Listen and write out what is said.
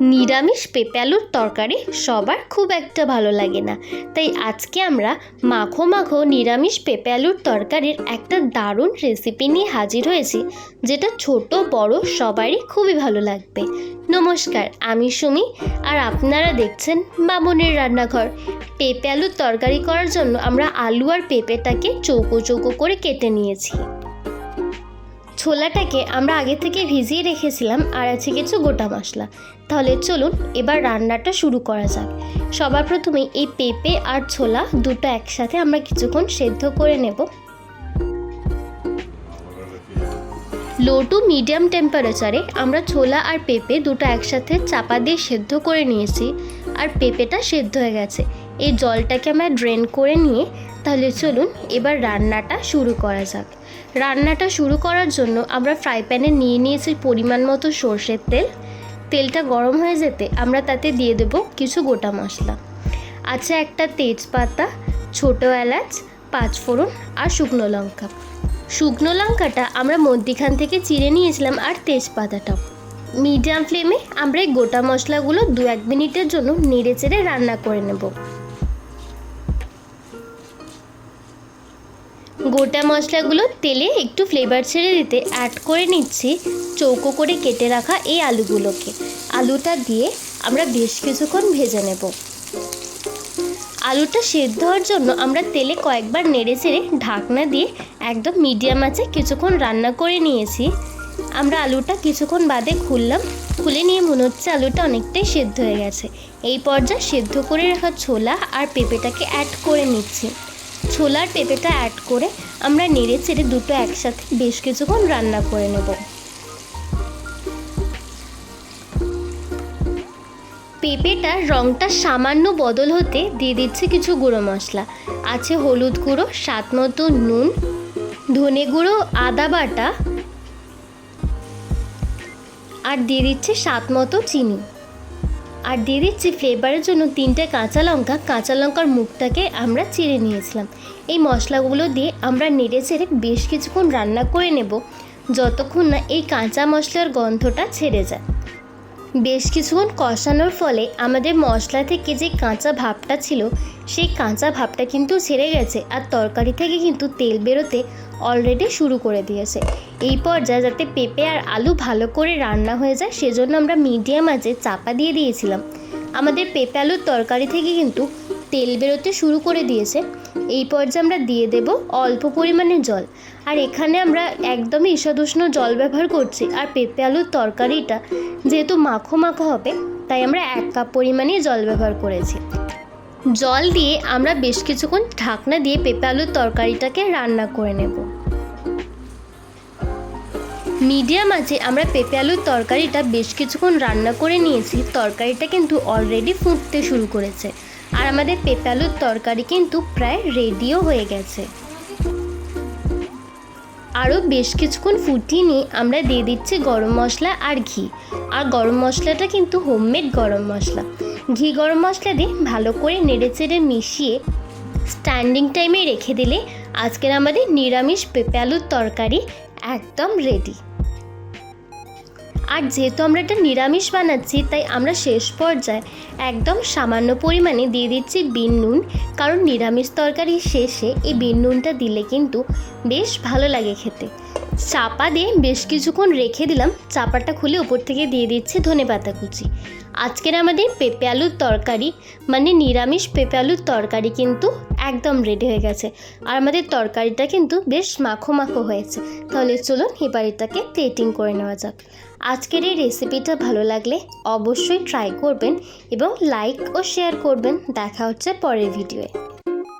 নিরামিষ পেঁপে আলুর তরকারি সবার খুব একটা ভালো লাগে না। তাই আজকে আমরা মাখো মাখো নিরামিষ পেঁপে আলুর তরকারির একটা দারুণ রেসিপি নিয়ে হাজির হয়েছি, যেটা ছোট, বড়, সবারই খুবই ভালো লাগবে। নমস্কার, আমি সুমি, আর আপনারা দেখছেন মামনের রান্নাঘর। পেঁপে আলুর তরকারি করার জন্য আমরা আলু আর পেঁপেটাকে চৌকো চৌকো করে কেটে নিয়েছি। ছোলাটাকে আমরা আগে থেকে ভিজিয়ে রেখেছিলাম আর আছে কিছু গোটা মশলা। তাহলে চলুন এবার রান্নাটা শুরু করা যাক। সবার প্রথমে এই পেঁপে আর ছোলা দুটো একসাথে আমরা কিছুক্ষণ সেদ্ধ করে নেব। লো টু মিডিয়াম টেম্পারেচারে আমরা ছোলা আর পেঁপে দুটো একসাথে চাপা দিয়ে সেদ্ধ করে নিয়েছি আর পেঁপেটা সেদ্ধ হয়ে গেছে। এই জলটাকে আমরা ড্রেন করে নিয়ে তাহলে চলুন এবার রান্নাটা শুরু করা যাক। রান্নাটা শুরু করার জন্য আমরা ফ্রাই প্যানে নিয়ে নিয়েছি পরিমাণ মতো সর্ষের তেল। তেলটা গরম হয়ে যেতে আমরা তাতে দিয়ে দেব কিছু গোটা মশলা। আছে একটা তেজপাতা, ছোটো এলাচ, পাঁচফোড়ন আর শুকনো লঙ্কা। শুকনো লঙ্কাটা আমরা মধ্যিখান থেকে চিড়ে নিয়েছিলাম আর তেজপাতাটাও। মিডিয়াম ফ্লেমে আমরা এই গোটা মশলাগুলো দু এক মিনিটের জন্য নেড়ে চেড়ে রান্না করে নেব। গোটা মশলাগুলো তেলে একটু ফ্লেভার ছেড়ে দিতে অ্যাড করে নিচ্ছি চৌকো করে কেটে রাখা এই আলুগুলোকে। আলুটা দিয়ে আমরা বেশ কিছুক্ষণ ভেজে নেব। আলুটা সেদ্ধ হওয়ার জন্য আমরা তেলে কয়েকবার নেড়ে চেড়ে ঢাকনা দিয়ে একদম মিডিয়াম আছে কিছুক্ষণ রান্না করে নিয়েছি। আমরা আলুটা কিছুক্ষণ বাদে খুললাম। খুলে নিয়ে মনে হচ্ছে আলুটা অনেকটাই সেদ্ধ হয়ে গেছে। এই পর্যায়ে সেদ্ধ করে রাখা ছোলা আর পেঁপেটাকে অ্যাড করে নিচ্ছি। ছোলার পেঁপেটা অ্যাড করে আমরা নেড়ে চেড়ে দুটো একসাথে বেশ কিছুক্ষণ রান্না করে নেব। পেঁপেটার রঙটা সামান্য বদল হতে দিয়ে দিচ্ছে কিছু গুঁড়ো মশলা। আছে হলুদ গুঁড়ো, স্বাদ মতো নুন, ধনে গুঁড়ো, আদা বাটা, আর দিয়ে দিচ্ছে স্বাদ মতো চিনি। আর দিয়ে দিচ্ছি ফ্লেভারের জন্য তিনটে কাঁচা লঙ্কা, কাঁচা লঙ্কার মুখটাকে আমরা চিড়ে নিয়েছিলাম। এই মশলাগুলো দিয়ে আমরা নেড়ে চেড়ে বেশ কিছুক্ষণ রান্না করে নেব, যতক্ষণ না এই কাঁচা মশলার গন্ধটা ছেড়ে যায়। বেশ কিছুক্ষণ কষানোর ফলে আমাদের মশলা থেকে যে কাঁচা ভাবটা ছিল, সেই কাঁচা ভাবটা কিন্তু ছেড়ে গেছে আর তরকারি থেকে কিন্তু তেল বেরোতে অলরেডি শুরু করে দিয়েছে। এই পর্যায়ে যাতে পেঁপে আর আলু ভালো করে রান্না হয়ে যায়, সেজন্য আমরা মিডিয়াম আঁচে চাপা দিয়ে দিয়েছিলাম। আমাদের পেঁপে আলুর তরকারি থেকে কিন্তু তেল বেরোতে শুরু করে দিয়েছে। এই পর্যায়ে আমরা দিয়ে দেব অল্প পরিমাণে জল। আর এখানে আমরা একদমই ঈষদুষ্ণ জল ব্যবহার করছি। আর পেঁপে আলুর তরকারিটা যেহেতু মাখো মাখো হবে, তাই আমরা এক কাপ পরিমাণে জল ব্যবহার করেছি। জল দিয়ে আমরা বেশ কিছুক্ষণ ঢাকনা দিয়ে পেঁপে আলুর তরকারিটাকে রান্না করে নেব। মিডিয়াম আছে আমরা পেঁপে আলুর তরকারিটা বেশ কিছুক্ষণ রান্না করে নিয়েছি। তরকারিটা কিন্তু অলরেডি ফুটতে শুরু করেছে। আর আমাদের পেঁপে তরকারি কিন্তু প্রায় রেডিও হয়ে গেছে। আরও বেশ কিছুক্ষণ ফুটিয়ে নিয়ে আমরা দিয়ে দিচ্ছি গরম মশলা আর ঘি। আর গরম মশলাটা কিন্তু হোমমেড গরম মশলা। ঘি গরম মশলা দিয়ে ভালো করে নেড়ে চেড়ে মিশিয়ে স্ট্যান্ডিং টাইমে রেখে দিলে আজকের আমাদের নিরামিষ পেঁপে আলুর তরকারি একদম রেডি আর যেহেতু আমরা এটা নিরামিষ বানাচ্ছি, তাই আমরা শেষ পর্যায়ে একদম সামান্য পরিমাণে দিয়ে দিচ্ছি বিন নুন। কারণ নিরামিষ তরকারি শেষে এই বিন নুনটা দিলে কিন্তু বেশ ভালো লাগে খেতে। চাপা দিয়ে বেশ কিছুক্ষণ রেখে দিলাম। চাপাটা খুলে উপর থেকে দিয়ে দিচ্ছি ধনে পাতা কুচি। আজকের আমাদের পেঁপে আলুর তরকারি মানে নিরামিষ পেঁপে আলুর তরকারি কিন্তু একদম রেডি হয়ে গেছে। আর আমাদের তরকারিটা কিন্তু বেশ মাখো মাখো হয়েছে। তাহলে চলুন এবার এটাকে প্লেটিং করে নেওয়া যাক। আজকের এই রেসিপিটা ভালো লাগলে অবশ্যই ট্রাই করবেন এবং লাইক ও শেয়ার করবেন। দেখা হচ্ছে পরের ভিডিওয়ে